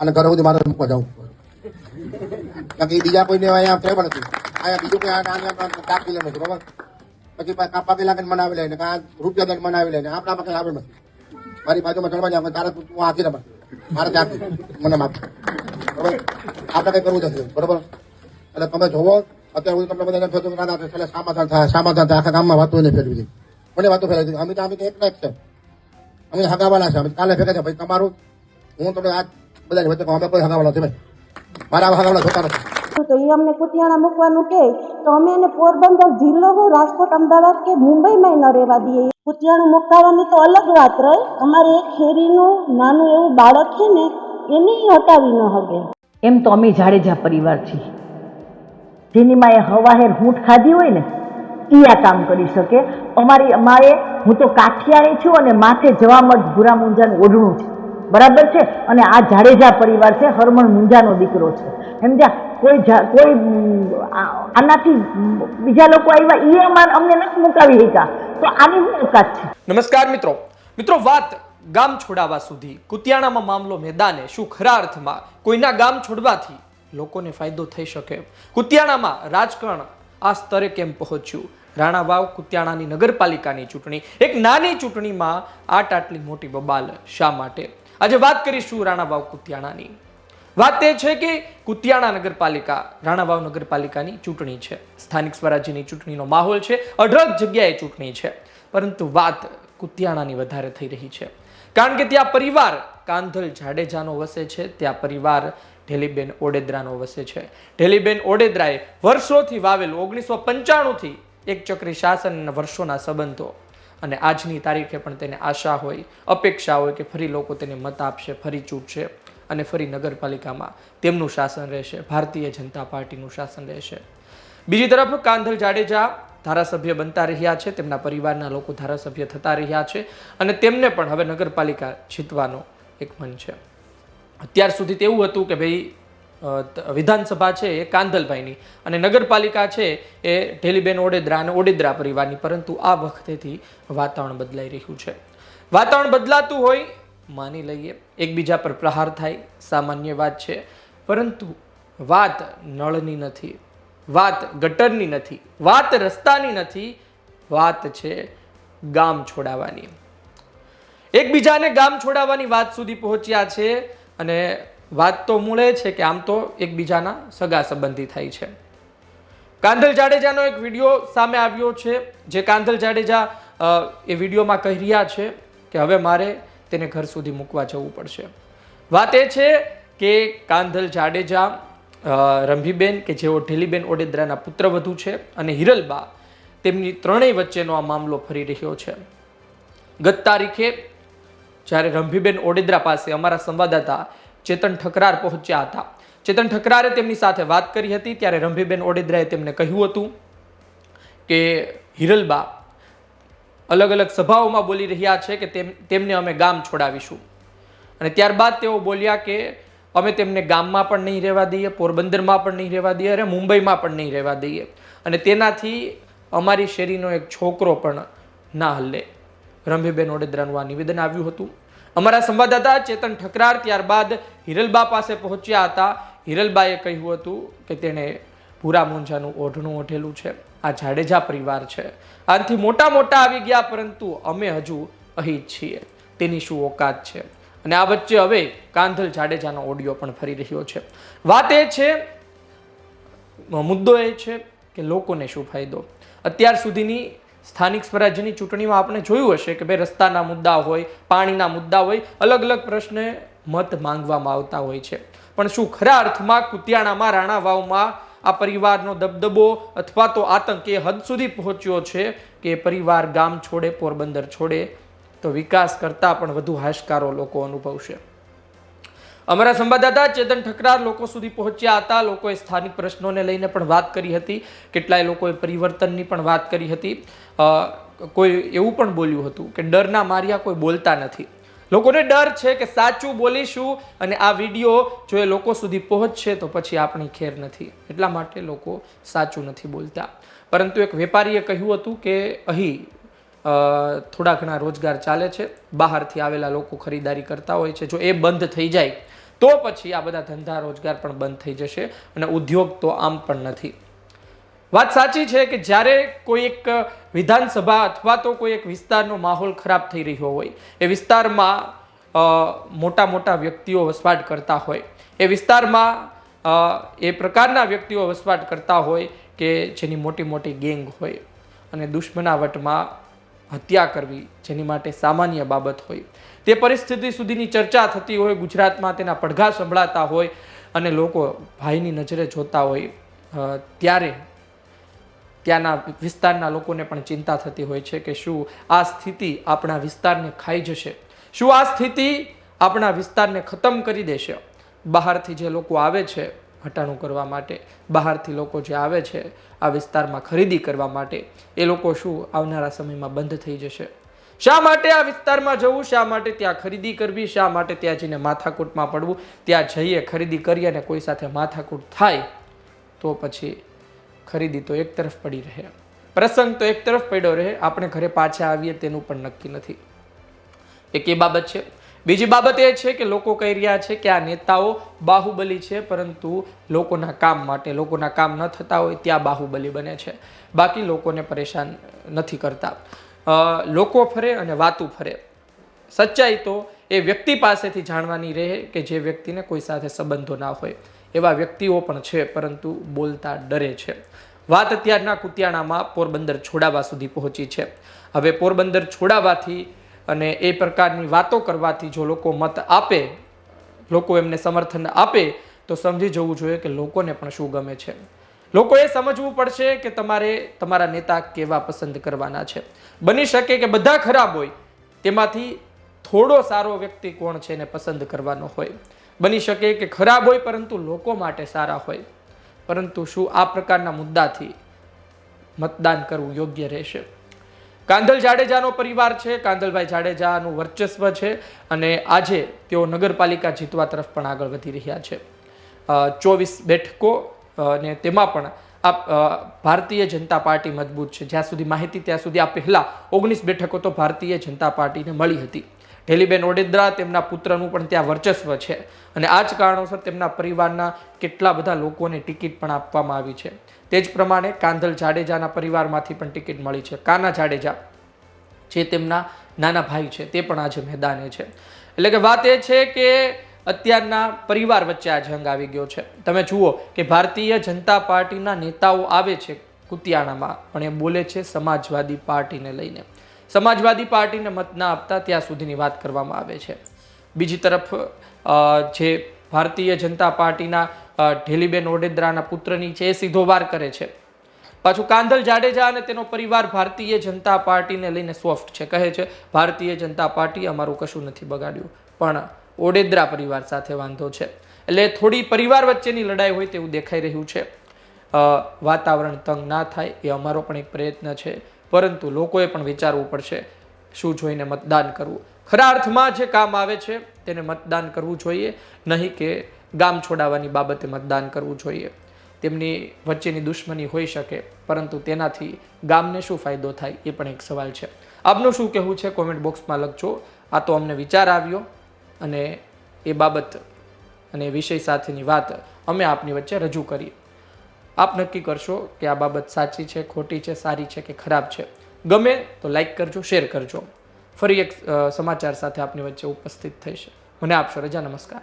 અને ઘરે સુધી મારે મૂકવા જવું. બાકી બીજા કોઈને અહીંયા પ્રેમ નથી. અહીંયા બીજું કોઈ આ કાપી લે નથી, બરાબર? પછી કાપા પેલા કઈ મનાવી લે ને, કાં રૂપિયા કઈ મનાવી લે ને, આપણા પાસે આવે નથી. મારી બાજુમાં ચડવા જાય તારે તું આખી રમત. મારે ત્યાં મને માફ બરાબર? આપણે કંઈ કરવું નથી, બરાબર? એટલે તમે જોવો, અત્યારે હું તમને બધાને કે ના થાય એટલે સામાધાન થાય સામાધાન થાય. આખા ગામમાં વાતો નહીં ફેરવી દઈ મને વાતો ફેરવી દીધી? અમે તો અમે તો ના એક છે. અમે હગાવાના છે. અમે કાલે ભેગા છે ભાઈ તમારું હું તમને આજ બધાની વચ્ચે અમે કોઈ હગાવાળો છે ભાઈ મારા હગાવાળો જોતા નથી. તો એ અમને કુતિયાણા મૂકવાનું કહે તો અમે એને પોરબંદર જિલ્લો હોય રાજકોટ અમદાવાદ કે મુંબઈમાં ન રહેવા દઈએ. કુતિયાણું મુકાવાની તો અલગ વાત રહે. અમારે એક ખેરીનું નાનું એવું બાળક છે ને એને હટાવી ન હગે. એમ તો અમે જાડેજા પરિવાર છીએ. જેની માએ હવાહેર હૂંઠ ખાધી હોય ને એ આ કામ કરી શકે. અમારી માએ હું તો કાઠિયાણી છું અને માથે જવા મત ભૂરા મુંજાનું ઓઢણું છે. બરાબર છે? અને આ જાડેજા પરિવાર છે, હરમણ મુંજાનો દીકરો છે. સમજ્યા કોઈ કોઈ આનાથી બીજા લોકો આવ્યા એ અમાર અમને નથી મુકાવી શક્યા. તો આની શું ઓકાત છે? નમસ્કાર મિત્રો. મિત્રો, વાત ગામ છોડાવા સુધી. કુતિયાણામાં મામલો મેદાને, શું ખરા અર્થમાં કોઈના ગામ છોડવાથી લોકોને ફાયદો થઈ શકે? કુતિયાણામાં રાજકારણ આ સ્તરે કેમ પહોંચ્યું? રાણાવાવ કુતિયાણાની નગરપાલિકાની ચૂંટણી. એક નાની ચૂંટણીમાં આટ આટલી મોટી બબાલ શા માટે? આજે વાત કરીશું રાણાવાવ કુતિયાણાની. વાત એ છે કે કુતિયાણા નગરપાલિકા રાણાવાવ નગરપાલિકાની ચૂંટણી છે. સ્થાનિક સ્વરાજ્યની ચૂંટણીનો માહોલ છે. અઢળક જગ્યાએ ચૂંટણી છે. પરંતુ વાત કુતિયાણાની વધારે થઈ રહી છે. કારણ કે ત્યાં પરિવાર કાંધલ જાડેજાનો વસે છે. ત્યાં પરિવાર ઢેલીબેન ઓડેદરાનો વસે છે. ઢેલીબેન ઓડેદરાએ વર્ષોથી વાવેલું ઓગણીસો પંચાણુંથી એક ચક્રી શાસન વર્ષોના સંબંધો અને આજની તારીખે પણ તેને આશા હોય, અપેક્ષા હોય કે ફરી લોકો તેને મત આપશે, ફરી ચૂંટશે અને ફરી નગરપાલિકામાં તેમનું શાસન રહેશે, ભારતીય જનતા પાર્ટીનું શાસન રહેશે. બીજી તરફ કાંધલ જાડેજા ધારાસભ્ય બનતા રહ્યા છે, તેમના પરિવારના લોકો ધારાસભ્ય થતા રહ્યા છે અને તેમને પણ હવે નગરપાલિકા જીતવાનો એક મન છે. અત્યાર સુધી તેવું હતું કે ભાઈ વિધાનસભા છે એ કાંધલભાઈની અને નગરપાલિકા છે એ ઢેલીબેન ઓડેદરા અને ઓડેદરા પરિવારની, પરંતુ આ વખતેથી વાતાવરણ બદલાઈ રહ્યું છે. વાતાવરણ બદલાતું હોય, માની લઈએ, એકબીજા પર પ્રહાર થાય, સામાન્ય વાત છે, પરંતુ વાત નળની નથી, વાત ગટરની નથી, વાત રસ્તાની નથી, વાત છે ગામ છોડાવવાની એકબીજાને ગામ છોડાવવાની વાત સુધી પહોંચ્યા છે અને વાત તો મૂળે છે કે આમ તો એકબીજાના સગા સંબંધી થાય છે. કાંધલ જાડેજાનો એક વીડિયો સામે આવ્યો છે, જે કાંધલ જાડેજા એ વિડીયોમાં કહી રહ્યા છે કે હવે મારે તેને ઘર સુધી મૂકવા જવું પડશે. વાત એ છે કે કાંધલ જાડેજા રંભીબેન કે જેઓ ઢીલીબેન ઓડેદરાના પુત્રવધુ છે અને હિરલબા તેમની ત્રણેય વચ્ચેનો આ મામલો ફરી રહ્યો છે. ગત તારીખે જ્યારે રંભીબેન ઓડેદરા પાસે અમારા સંવાદદાતા ચેતન ઠકરાર પહોંચ્યા હતા. ચેતન ઠકરારે તેમની સાથે વાત કરી હતી, ત્યારે રંભીબેન ઓડેદરાએ તેમને કહ્યું હતું કે, હિરલબા, અલગ અલગ સભાઓમાં બોલી રહ્યા છે કે તેમ, તેમને અમે ગામ છોડાવીશું. અને ત્યારબાદ તેઓ બોલ્યા કે, અમે તેમને ગામમાં પણ નહીં રહેવા દઈએ, પોરબંદરમાં પણ નહીં રહેવા દઈએ અને મુંબઈમાં પણ નહીં રહેવા દઈએ. અને તેનાથી અમારી શેરીનો એક છોકરો પણ ના હલ્લે રંભીબેન ઓડેદરાનું આ નિવેદન આવ્યું હતું. અમારા સંવાદદાતા ચેતન ઠકરાર ત્યારબાદ હિરલબા પાસે પહોંચ્યા હતા. હિરલબાએ કહ્યું હતું કે તેણે ભૂરા મોંજાનું ઓઢણું ઓઢેલું છે. આ જાડેજા પરિવાર છે. આનાથી મોટા મોટા આવી ગયા પરંતુ અમે હજુ અહીં છીએ. તેની શું ઓકાત છે? અને આ વચ્ચે હવે કાંધલ જાડેજાનો ઓડિયો પણ ફરી રહ્યો છે. વાત એ છે મુદ્દો એ છે કે લોકોને શું ફાયદો? અત્યાર સુધીની સ્થાનિક સ્વરાજ્યની ચૂંટણીમાં આપણે જોયું હશે કે ભાઈ રસ્તાના મુદ્દા હોય, પાણીના મુદ્દા હોય, અલગ અલગ પ્રશ્ને મત માંગવામાં આવતા હોય છે. પણ શું ખરા અર્થમાં કુતિયાણામાં રાણા વાવમાં આ પરિવારનો દબદબો અથવા તો આતંક એ હદ સુધી પહોંચ્યો છે કે પરિવાર ગામ છોડે, પોરબંદર છોડે, તો વિકાસ કરતાં પણ વધુ હાશકારો લોકો અનુભવશે. અમારા સંવાદદાતા ચેતન ઠકરાર લોકો સુધી પહોંચ્યા હતા. લોકોએ સ્થાનિક પ્રશ્નોને લઈને પણ વાત કરી હતી. કેટલાય લોકોએ પરિવર્તનની પણ વાત કરી હતી. કોઈ એવું પણ બોલ્યું હતું કે ડરના માર્યા કોઈ બોલતા નથી. લોકોને ડર છે કે સાચું બોલીશું અને આ વીડિયો જો એ લોકો સુધી પહોંચશે તો પછી આપણી ખેર નથી. એટલા માટે લોકો સાચું નથી બોલતા. પરંતુ એક વેપારીએ કહ્યું હતું કે અહીં થોડા ઘણા રોજગાર ચાલે છે. બહારથી આવેલા લોકો ખરીદારી કરતા હોય છે. જો એ બંધ થઈ જાય, તો પછી આ બધા ધંધા રોજગાર પણ બંધ થઈ જશે અને ઉદ્યોગ તો આમ પણ નથી. વાત સાચી છે કે જ્યારે કોઈ એક વિધાનસભા અથવા તો કોઈ એક વિસ્તારનો માહોલ ખરાબ થઈ રહ્યો હોય, એ વિસ્તારમાં મોટા મોટા વ્યક્તિઓ વસવાટ કરતા હોય, એ વિસ્તારમાં એ પ્રકારના વ્યક્તિઓ વસવાટ કરતા હોય કે જેની મોટી મોટી ગેંગ હોય અને દુશ્મનાવટમાં હત્યા કરવી જેની માટે સામાન્ય બાબત હોય. તે પરિસ્થિતિ સુધીની ચર્ચા થતી હોય, ગુજરાતમાં તેના પડઘા સંભળાતા હોય અને લોકો ભાઈની નજરે જોતા હોય ત્યારે ત્યાંના વિસ્તારના લોકોને પણ ચિંતા થતી હોય છે કે શું આ સ્થિતિ આપણા વિસ્તારને ખાઈ જશે? શું આ સ્થિતિ આપણા વિસ્તારને ખતમ કરી દેશે? બહારથી જે લોકો આવે છે હટાણું કરવા માટે, બહારથી લોકો જે આવે છે આ વિસ્તારમાં ખરીદી કરવા માટે, એ લોકો શું આવનારા સમયમાં બંધ થઈ જશે? શા માટે આ વિસ્તારમાં જવું? શા માટે ત્યાં ખરીદી કરવી? શા માટે ત્યાં જઈને માથાકૂટમાં પડવું? ત્યાં જઈએ, ખરીદી કરીએ અને કોઈ સાથે માથાકૂટ થાય, તો પછી ખરીદી તો એક તરફ પડી રહે. પ્રસંગ તો એક તરફ પડ્યો રહે, આપણે ઘરે પાછા આવીએ તેનું પણ નક્કી નથી. એક એ બાબત છે બીજી બાબત એ છે કે લોકો કહી રહ્યા છે કે આ નેતાઓ બાહુબલી છે, પરંતુ લોકોના કામ માટે, લોકોના કામ ન થતા હોય ત્યાં બાહુબલી બને છે. બાકી લોકોને પરેશાન નથી કરતા. લોકો ફરે અને વાતું ફરે. સચ્ચાઈ તો એ વ્યક્તિ પાસેથી જાણવાની રહે કે જે વ્યક્તિને કોઈ સાથે સંબંધો ના હોય. એવા વ્યક્તિઓ પણ છે, પરંતુ બોલતા ડરે છે. વાત અત્યારના કુતિયાણામાં પોરબંદર છોડાવા સુધી પહોંચી છે. હવે પોરબંદર છોડાવવાથી અને એ પ્રકારની વાતો કરવાથી જો લોકો મત આપે, લોકો એમને સમર્થન આપે, તો સમજી જવું જોઈએ કે લોકોને પણ શું ગમે છે. લોકોએ સમજવું પડશે કે તમારે તમારા નેતા કેવા પસંદ કરવાના છે. બની શકે કે બધા ખરાબ હોય, તેમાંથી થોડો સારો વ્યક્તિ કોણ છે એને પસંદ કરવાનો હોય. બની શકે કે ખરાબ હોય પરંતુ લોકો માટે સારા હોય. પરંતુ શું આ પ્રકારના મુદ્દાથી મતદાન કરવું યોગ્ય રહેશે? કાંધલ જાડેજાનો પરિવાર છે, કાંધલભાઈ જાડેજાનું વર્ચસ્વ છે અને આજે તેઓ નગરપાલિકા જીતવા તરફ પણ આગળ વધી રહ્યા છે. ચોવીસ બેઠકો અને તેમાં પણ આ ભારતીય જનતા પાર્ટી મજબૂત છે. જ્યાં સુધી માહિતી ત્યાં સુધી આ પહેલાં ઓગણીસ બેઠકો તો ભારતીય જનતા પાર્ટીને મળી હતી. ઢેલીબેન ઓડેદરા, તેમના પુત્રનું પણ ત્યાં વર્ચસ્વ છે. અને આ જ કારણોસર તેમના પરિવારના કેટલા બધા લોકોને ટિકિટ પણ આપવામાં આવી છે. તે જ પ્રમાણે કાંધલ જાડેજાના પરિવારમાંથી પણ ટિકિટ મળી છે. કાના જાડેજા, જે તેમના નાના ભાઈ છે, તે પણ આજે મેદાને છે. એટલે કે વાત એ છે કે અત્યારના પરિવાર વચ્ચે આ જંગ આવી ગયો છે. તમે જુઓ કે ભારતીય જનતા પાર્ટીના નેતાઓ આવે છે કુતિયાણામાં, પણ એ બોલે છે સમાજવાદી પાર્ટીને લઈને. સમાજવાદી પાર્ટીને મત ના આપતા ત્યાં સુધીની વાત કરવામાં આવે છે. બીજી તરફ જે ભારતીય જનતા પાર્ટીના ઢેલીબેન ઓડેદરાના પુત્રની છે એ સીધો વાર કરે છે. પાછું કાંધલ જાડેજા અને તેનો પરિવાર ભારતીય જનતા પાર્ટીને લઈને સોફ્ટ છે. કહે છે, ભારતીય જનતા પાર્ટી અમારું કશું નથી બગાડ્યું, પણ ઓડેદરા પરિવાર સાથે વાંધો છે. એટલે થોડી પરિવાર વચ્ચેની લડાઈ હોય તેવું દેખાઈ રહ્યું છે. વાતાવરણ તંગ ના થાય, એ અમારો પણ એક પ્રયત્ન છે. પરંતુ લોકોએ પણ વિચારવું પડશે શું જોઈને મતદાન કરવું. ખરા અર્થમાં જે કામ આવે છે તેને મતદાન કરવું જોઈએ, નહીં કે ગામ છોડાવવાની બાબતે મતદાન કરવું જોઈએ. તેમની વચ્ચેની દુશ્મની હોઈ શકે, પરંતુ તેનાથી ગામને શું ફાયદો થાય એ પણ એક સવાલ છે. આપનું શું કહેવું છે? કોમેન્ટ બોક્સમાં લખજો. આ તો અમને વિચાર આવ્યો અને એ બાબત અને વિષય સાથેની વાત અમે આપની વચ્ચે રજૂ કરી. આપ નક્કી કરશો કે આ બાબત સાચી છે, ખોટી છે, સારી છે કે ખરાબ છે? ગમે તો લાઈક કરજો શેર કરજો. ફરી એક સમાચાર સાથે આપની વચ્ચે ઉપસ્થિત થઈશ. મને આપશો રજા, નમસ્કાર.